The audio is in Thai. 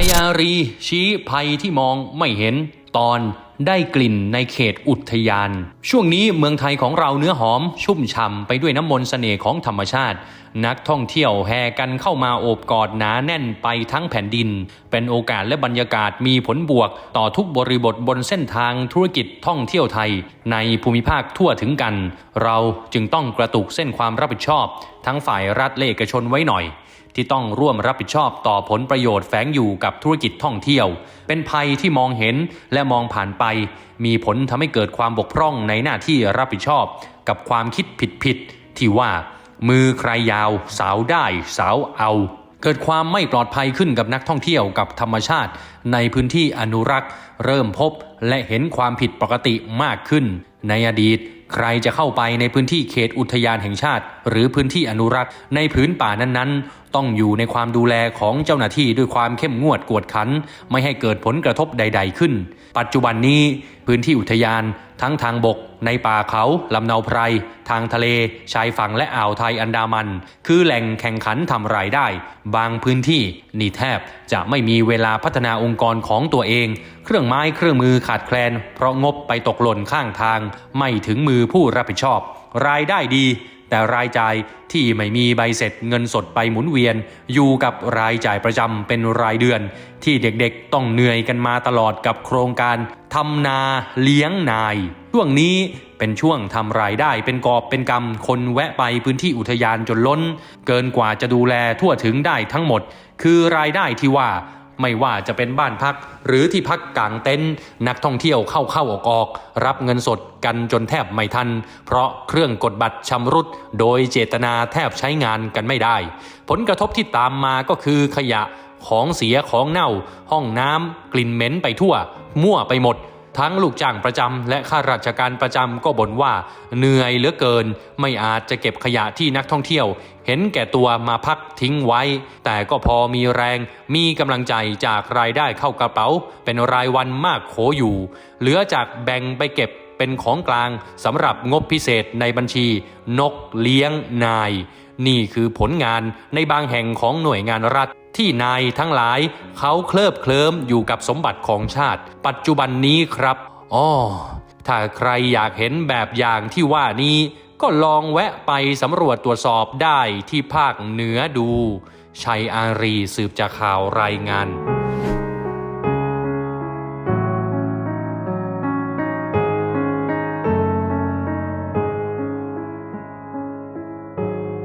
ชัยอารีชี้ภัยที่มองไม่เห็นตอนได้กลิ่นในเขตอุทยาน ช่วงนี้เมืองไทยของเราเนื้อหอม ชุ่มฉ่ำไปด้วยน้ำมนต์เสน่ห์ของธรรมชาตินักท่องเที่ยวแห่กันเข้ามาโอบกอดหนาแน่นไปทั้งแผ่นดิน เป็นโอกาสและบรรยากาศมีผลบวกต่อทุกบริบทบนเส้นทางธุรกิจท่องเที่ยวไทย ในภูมิภาคทั่วถึงกัน เราจึงต้องกระตุกเส้นความรับผิดชอบ ทั้งฝ่ายรัฐและเอกชนไว้หน่อยที่ต้องร่วมรับผิดชอบต่อผลประโยชน์แฝงอยู่กับธุรกิจท่องเที่ยว เป็นภัยที่มองเห็นและมองผ่านไป มีผลทำให้เกิดความบกพร่องในหน้าที่รับผิดชอบ กับความคิดผิดๆที่ว่า มือใครยาว สาวได้ สาวเอา เกิดความไม่ปลอดภัยขึ้นกับนักท่องเที่ยวกับธรรมชาติ ในพื้นที่อนุรักษ์ เริ่มพบและเห็นความผิดปกติมากขึ้น ในอดีต ใครจะเข้าไปในพื้นที่เขตอุทยานแห่งชาติ หรือพื้นที่อนุรักษ์ ในพื้นป่านั้นๆ ต้องอยู่ในความดูแลของเจ้าหน้าที่ด้วยความเข้มงวดกวดขัน ไม่ให้เกิดผลกระทบใด ๆ ขึ้น ปัจจุบันนี้พื้นที่อุทยาน ทั้งทางบก ในป่าเขาลำเนาไพร ทางทะเล ชายฝั่งและอ่าวไทยอันดามัน คือแหล่งแข่งขันทำรายได้ บางพื้นที่นี่แทบจะไม่มีเวลาพัฒนาองค์กรของตัวเอง เครื่องไม้เครื่องมือขาดแคลน เพราะงบไปตกหล่นข้างทาง ไม่ถึงมือผู้รับผิดชอบ รายได้ดีแต่รายจ่ายที่ไม่มีใบเสร็จเงินสดไปหมุนเวียน อยู่กับรายจ่ายประจำเป็นรายเดือน ที่เด็กๆต้องเหนื่อยกันมาตลอดกับโครงการ ทำนาเลี้ยงนาย ช่วงนี้เป็นช่วงทำรายได้เป็นกอบเป็นกำคนแวะไปพื้นที่อุทยานจนล้น เกินกว่าจะดูแลทั่วถึงได้ทั้งหมด คือรายได้ที่ว่าไม่ว่าจะเป็นบ้านพัก หรือที่พักกลางเต็นท์นักท่องเที่ยวเข้าเข้าออกออก รับเงินสดกันจนแทบไม่ทัน เพราะเครื่องกดบัตรชำรุด โดยเจตนาแทบใช้งานกันไม่ได้ ผลกระทบที่ตามมาก็คือขยะ ของเสียของเน่า ห้องน้ำกลิ่นเหม็นไปทั่ว มั่วไปหมด ทั้งลูกจ้างประจำและข้าราชการประจำก็บ่นว่า เหนื่อยเหลือเกิน ไม่อาจจะเก็บขยะที่นักท่องเที่ยว เห็นแก่ตัวมาพักทิ้งไว้ แต่ก็พอมีแรงมีกำลังใจจากรายได้เข้ากระเป๋า เป็นรายวันมากโขอยู่ เหลือจากแบ่งไปเก็บเป็นของกลางสำหรับงบพิเศษในบัญชี นกเลี้ยงนาย นี่คือผลงานในบางแห่งของหน่วยงานรัฐที่นายทั้งหลายเขาเคลิบเคลิ้มอยู่กับสมบัติของชาติ ปัจจุบันนี้ครับอ้อถ้าใครอยากเห็นแบบอย่างที่ว่านี้ ก็ลองแวะไปสำรวจตรวจสอบได้ที่ภาคเหนือดู ชัยอารีสืบจากข่าวรายงาน